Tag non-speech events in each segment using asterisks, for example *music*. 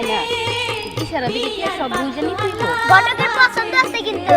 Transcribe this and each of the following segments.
মুখে না। ইশারা দিকে কি সব বুঝে নিতেই তো ঘটকের পছন্দ আছে কিন্তু।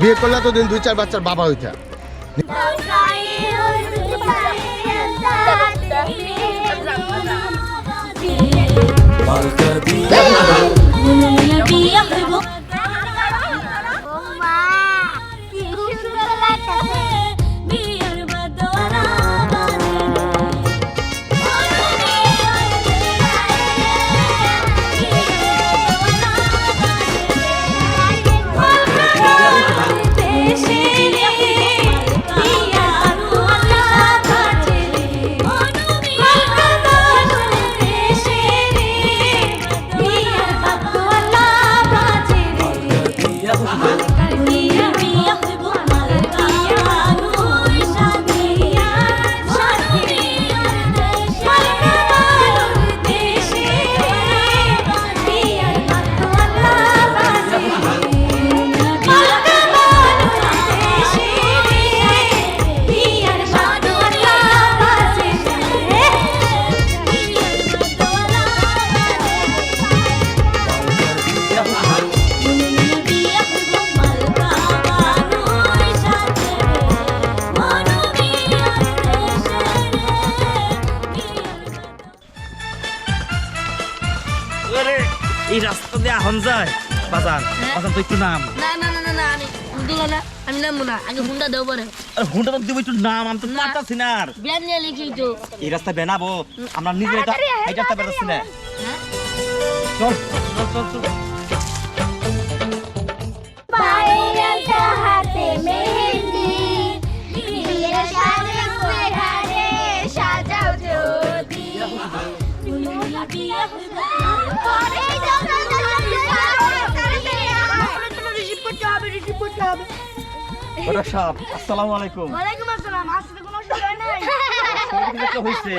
বিয়ে করলে তো দিন দুই চার বাচ্চার বাবা হইতা। ও যায়। বাজান বাজান তো একটু নাম। না না না না আমি না আমি নামবো না আগে হুন্ডা দেবো পরে। হুন্ডা তো দিব একটু নাম আমি তো পারতাছি না আর। নিয়ে লিখি তো এই রাস্তা বেনাবো আমরা নিজে এটা না। চল চল চল। হবে। ওটা সাহেব আসসালামু আলাইকুম। ওয়ালাইকুম আসসালাম আসলে কোনো অসুবিধা নাই। *laughs* তো হইছে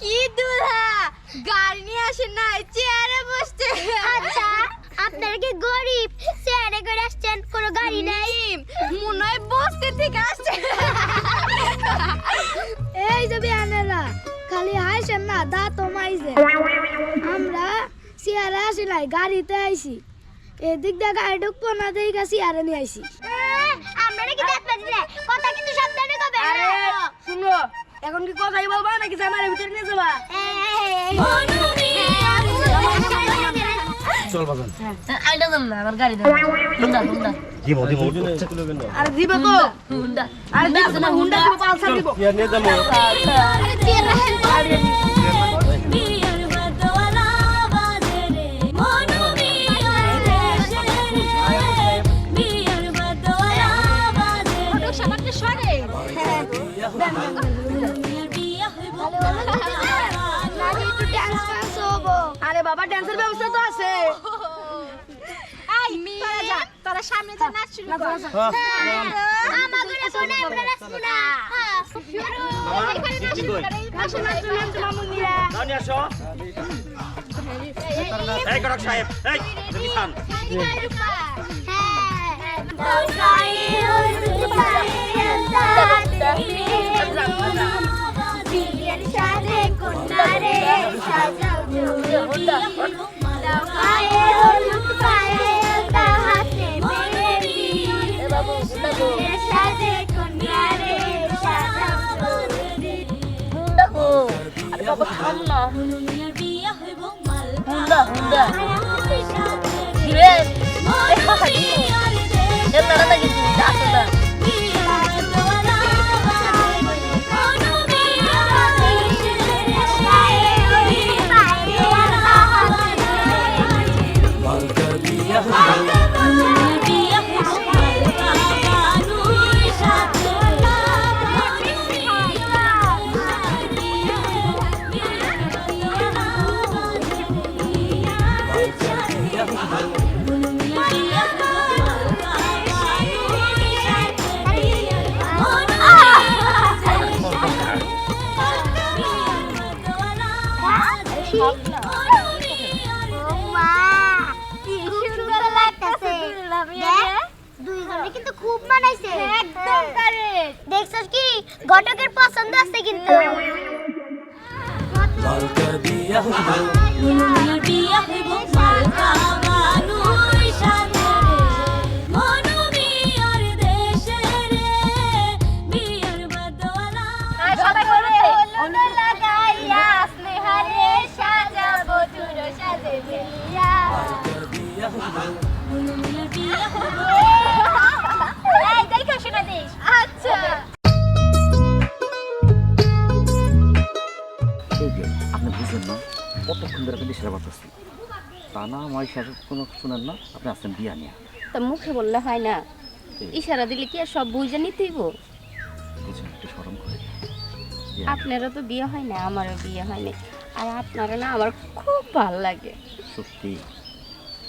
কি দুলা? গাড়ি নিয়ে আসেন না চেয়ারে বসতে। আচ্ছা আপনারা কি গরিব? চেয়ারে করে আসছেন কোনো গাড়ি নেই? মনে হয় বসতে থেকে আসছে *laughs* এই যে বিয়ানেরা খালি হাসেন না দাঁত মাইছে আমরা সিয়ারে আসি নাই গাড়িতে আইছি। এদিক দিয়ে গাড়ি ঢুকবো না দেখে সিয়ারে নিয়ে আইছি আমরা নাকি দাঁত বাজিলে কথা কিন্তু সাবধানে কবে আরে শুনো এখন কি কথাই বলবা নাকি জামারের ভিতরে নিয়ে যাবা চল বাজান আইডা দাম না আমার গাড়ি দাও হুন্ডা হুন্ডা দিব দিব আরে দিবে তো হুন্ডা আরে দিবে না হুন্ডা দিব পালসার দিব আরে বাবা ড্যান্সের ব্যবস্থা তো আছে তোরা সামনে যা নাচ শুরু কর আমাদের শোনা আমরা নাচবো না হ্যাঁ, শুরু এখানে নাচ শুরু করে নাচো নাচো নাচো মামুনিরা নানি আসো এই করক সাহেব এই তুমি বাবা থাম না হুন্ডা হুন্ডা দিবে এর না না কিন্তু খুব মানাইছে একদম কারেক্ট দেখছস কি ঘটকের পছন্দ আছে কিন্তু সবাই তা না আমার কোনো শুনেন না আপনি আসছেন বিয়া নিয়ে তা মুখে বললে হয় না। ইশারা দিলে কি আর সব বুঝে নিতেইব বুঝেন একটু সরম করে। আপনারও তো বিয়ে হয় না আমারও বিয়ে হয় না। আর আপনারা না আমার খুব ভালো লাগে। সত্যি?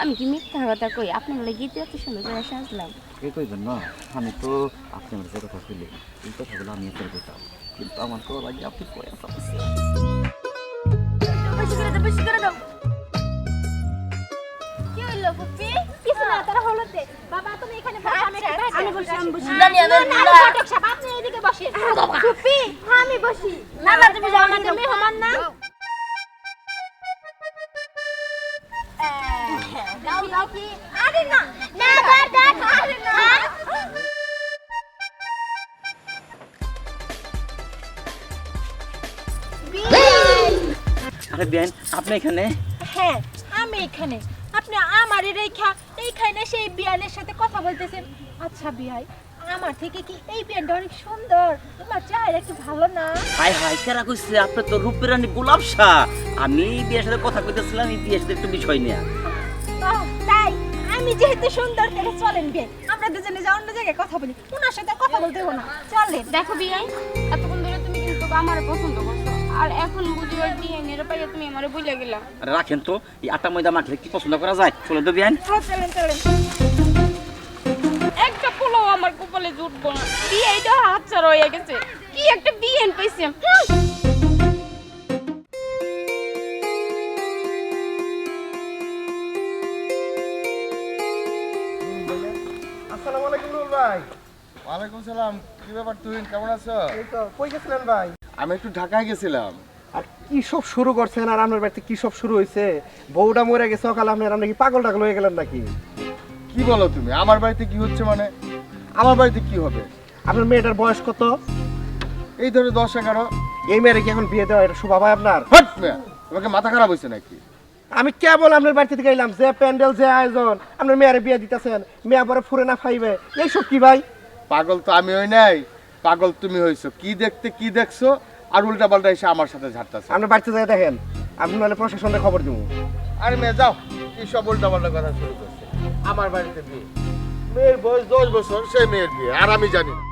আমি কি মিথ্যা কথা কই? আপনার লেগে এত সুন্দর করে সাজলাম। এ কইবেন না আমি তো আপনি আমার কথা কইলে এই কথাগুলো আমি আপনার কইতাম কিন্তু আমার তো লাগে আপনি কয়ে বেশি করে দাও বেশি করে দাও কি হইল ফুপি কিছু না তারা হলোতে বাবা তুমি এখানে বসো আমি একটু আমি বসি আমি বসি না না না ফটক সাহেব আপনি এদিকে বসেন ফুপি হ্যাঁ আমি বসি না না তুমি যাও না তুমি মেহমান না আরে না না দাও দাও আরে না আরে বিয়ান আপনি এখানে। হ্যাঁ আমি এখানে। আপনি আমার রেখা এইখানে সেই বিয়ানের সাথে কথা বলতেছেন। আচ্ছা বিয়াই আমার থেকে কি এই বিয়ানটা অনেক সুন্দর? তোমার চেহারা একটু ভালো না? হাই হাই কেরা কইছে? আপনি তো রূপের রানী গোলাপ শাহ। আমি বিয়ের সাথে কথা কইতেছিলাম এই বিয়ের সাথে একটু বিষয় নিয়ে। তাই? আমি যেহেতু সুন্দর তাহলে চলেন বিয়ে আমরা দুজনে যা অন্য জায়গায় কথা বলি। ওনার সাথে কথা বলতে হবে না। চলেন। দেখো বিয়াই এতক্ষণ ধরে তুমি কিন্তু আমার পছন্দ করছ। আর এখন বুঝি ওই বিয়ে মেরে পাইয়া তুমি আমারে বুঝলে গেলা। আরে রাখেন তো এই আটা ময়দা মাখলে কি পছন্দ করা যায়? চলে তো বিয়ান হ্যাঁ, চলেন চলেন। একটা পোলাও আমার কপালে জুটবো না। বিয়েটা হাতছাড়া হয়ে গেছে। কি একটা বিয়ে পাইছি। আসসালামু আলাইকুম ভাই। ওয়ালাইকুম সালাম কি ব্যাপার তুই কেমন আছো? এই তো কই গেছিলেন ভাই? আমি একটু ঢাকায় গেছিলাম। আর কি সব শুরু করছেন? আর আপনার বাড়িতে কি সব শুরু হয়েছে? বউটা মরে গেছে সকালে আপনার আপনি কি পাগল টাগল হয়ে গেলেন নাকি? কি বলো তুমি? আমার বাড়িতে কি হচ্ছে মানে? আমার বাড়িতে কি হবে? আপনার মেয়েটার বয়স কত? এই ধরে দশ এগারো। এই মেয়ের কি এখন বিয়ে দেওয়া এটা শোভা ভাই আপনার? হট মেয়ে! তোমাকে মাথা খারাপ হয়েছে নাকি? আমি কেবল আপনার বাড়িতে থেকে এলাম যে প্যান্ডেল যে আয়োজন। আপনার মেয়ের বিয়ে দিতেছেন মেয়ে পরে ফুরে না খাইবে। এইসব কি ভাই? পাগল তো আমি হই নাই। পাগল তুমি হয়েছো। কি দেখতে কি দেখছ? আর উল্টা পাল্টা এসে আমার সাথে ঝাড়তেছে। আমি বাড়িতে যাই দেখেন। আমি নাহলে প্রশাসনে খবর দিব। আরে মেয়ে যাও। কি সব উল্টা পাল্টা কথা শুরু করছে? আমার বাড়িতে বিয়ে মেয়ের বয়স দশ বছর সে মেয়ের বিয়ে। আর আমি জানি না।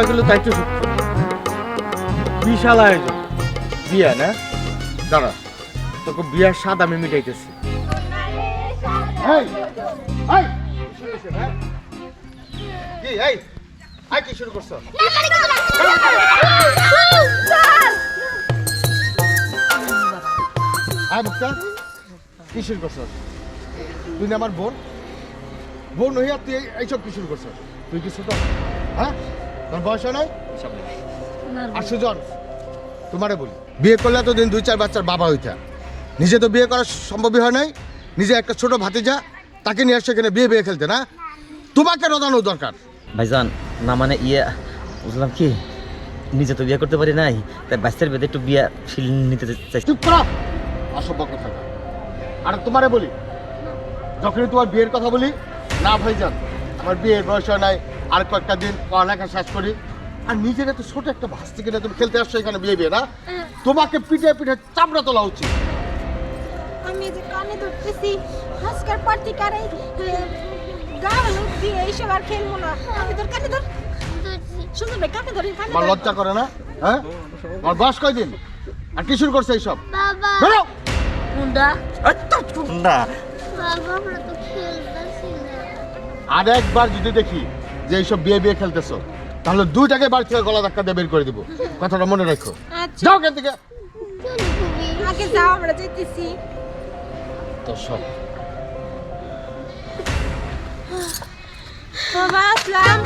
যা গেলো তাই তো সত্য। বিশাল আয়োজন। বিয়া না? দাঁড়া তোকে বিয়ার স্বাদ আমি মিটাইতেছি। কি? কি, কি কি তুই আমার বোন? বোন হইয়া তুই এইসব কি শুরু করছ? তুই কিছু তো হ্যাঁ? তোর বয়স হয় নাই? আর সুজন তোমারে বলি বিয়ে করলে তো দিন দুই চার বাচ্চার বাবা হইতা। নিজে তো বিয়ে করা সম্ভবই হয় নাই। নিজে একটা ছোট ভাতিজা তাকে নিয়ে আসছে এখানে বিয়ে বিয়ে খেলতে না? তোমাকে রদানো দরকার। ভাইজান না মানে ইয়ে বুঝলাম কি নিজে তো বিয়ে করতে পারি নাই তাই বাচ্চার বেদে একটু বিয়ে ফিল নিতে চাইছি। চুপ করো! অসভ্য কথা। আর তোমারে বলি যখনই তোমার বিয়ের কথা বলি না ভাইজান আমার বিয়ের বয়স হয় নাই আর কয়েকটা দিন পড়ালেখা শেষ করি। আর নিজেরা তো ছোট একটা ভাস থেকে তুমি খেলতে আসছো এখানে বিয়ে না? হ্যাঁ। তোমাকে পিঠে পিঠে চামড়া তোলা উচিত। আমি যে কানে ধরতেছি আজকের পার্টি থেকে আর হ্যাঁ, গা দিয়ে এইসব আর খেলব না। আমি তোর কানে ধর। শুনুন ভাই কানে ধরি কানে আমার লজ্জা করে না? হ্যাঁ? আমার বয়স কয়দিন? আর কি শুরু করছে এইসব? বাবা। বেরো! মুন্ডা। এত বাবা আমরা তো খেলতেছি না। আর একবার যদি দেখি যে এইসব বিয়ে বিয়ে খেলতেছো তাহলে দুইটাকে বাড়ি থেকে গলা ধাক্কা দিয়ে বের করে দিব। কথাটা মনে রাখো। আচ্ছা। যাও কেন থেকে। আগে যাও আমরা তো সব। বাবা আসলাম।